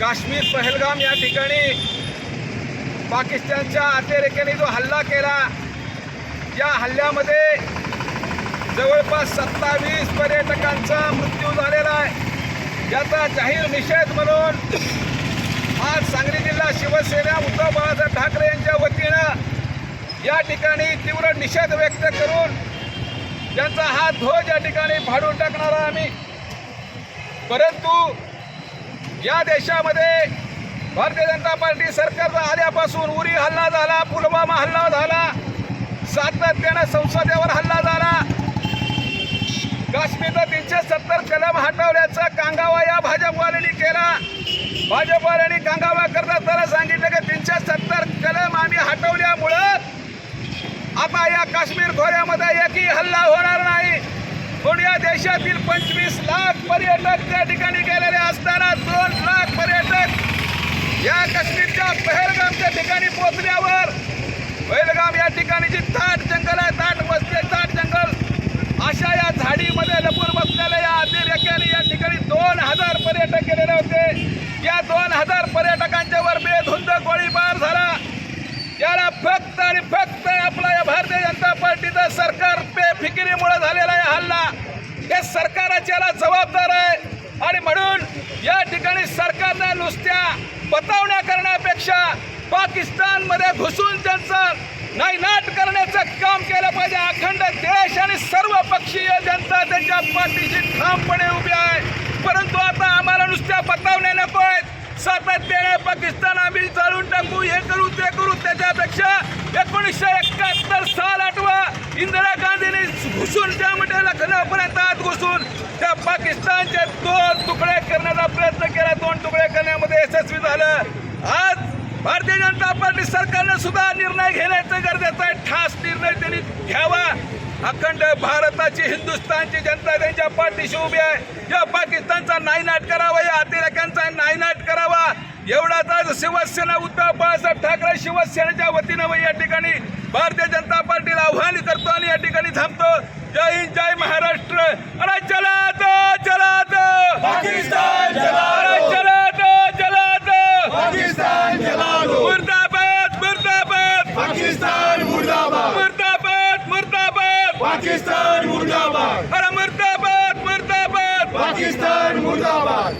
काश्मीर पहलगाम या ठिकाणी पाकिस्तानच्या अतिरेक्याने जो हल्ला केला या हल्ल्यामध्ये जवळपास सत्तावीस पर्यटकांचा मृत्यू झालेला आहे. याचा जाहीर निषेध म्हणून आज सांगली जिल्हा शिवसेना उद्धव बाळासाहेब ठाकरे यांच्या वतीनं या ठिकाणी तीव्र निषेध व्यक्त करून त्यांचा हा ध्वज या ठिकाणी फाडून टाकणार आहे आम्ही. परंतु या देशामध्ये भारतीय जनता पार्टी सरकारला आल्यापासून उरी हल्ला झाला पुलवामा हल्ला झाला सातत्यानं संसदेवर हल्ला झाला. काश्मीरला तीनशे सत्तर कलम हटवल्याचा कांगावा या भाजपवाल्यांनी केला. भाजपवाल्यांनी कांगावा करता त्याला सांगितलं की तीनशे सत्तर कलम आम्ही हटवल्यामुळं आता या काश्मीर खोऱ्यामध्ये एकही हल्ला होणार नाही. या देशातील पंचवीस लाख पर्यटक त्या ठिकाणी गेलेले असताना दोन लाख पर्यटक या काश्मीरच्या पहलगामच्या ठिकाणी पोहोचल्यावर पहलगाम या ठिकाणी जी ताट जंगल आहे. ताट बसले ताट जंगल. अशा या झाडीमध्ये लपून बसलेल्या या अतिरेक्याने या ठिकाणी दोन हजार पर्यटक गेलेले होते. या दोन हजार पर्यटकांच्या वर बेधुंद गोळीबार झाला. याला फक्त आणि फक्त आपला या भारतीय जनता पार्टीचं सरकार बेफिकिरीमुळे झालेला आहे हल्ला हे सरकारच याला जबाबदार आहे आणि म्हणून या ठिकाणी सरकारने नुसत्या बतावण्या करण्यापेक्षा पाकिस्तानमध्ये घुसून त्यांचं नायनाट करण्याचं काम केलं पाहिजे. अखंड देश आणि सर्व पक्षीय जनता त्यांच्या पाठीशी ठामपणे उभी आहे. परंतु आता आम्हाला नुसत्या बतावण्या नको आहेत. सातत्याने पाकिस्तान आम्ही जाळून टाकू हे करू ते करू. त्याच्यापेक्षा एकोणीसशे एकाहत्तर साल आठवा इंदिरा गांधीने घुसून त्या त्यामध्ये लखनौपर्यंत आत घुसून त्या पाकिस्तानच्या दोन तुकडे करण्याचा प्रयत्न केला. दोन तुकडे करण्यामध्ये यशस्वी झालं. आज भारतीय जनता पार्टी सरकारनं सुद्धा निर्णय घेण्याचं गरजेचं आहे. ठास निर्णय त्यांनी घ्यावा. अखंड भारताची हिंदुस्थानची जनता त्यांच्या पाठीशी उभी आहे. या पाकिस्तानचा नायनाट करावा या अतिरेक्यांचा नायनाट करावा. एवढाच आज शिवसेना उद्धव बाळासाहेब ठाकरे शिवसेनेच्या वतीनं या ठिकाणी भारतीय जनता पार्टीला आव्हान करतो आणि या ठिकाणी थांबतो. जय हिंद जय महाराष्ट्र. अरे चला दो चला दो पाकिस्तान चला अरे चला दो चला दो पाकिस्तान चला दो. मुर्दाबाद मुर्दाबाद. पाकिस्तान मुर्दाबाद. मुर्दाबाद मुर्दाबाद. पाकिस्तान मुर्दाबाद. अरे मुर्दाबाद मुर्दाबाद. पाकिस्तान मुर्दाबाद.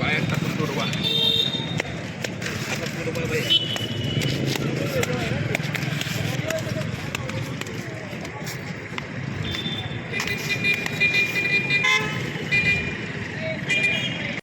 बाहेर टाकून.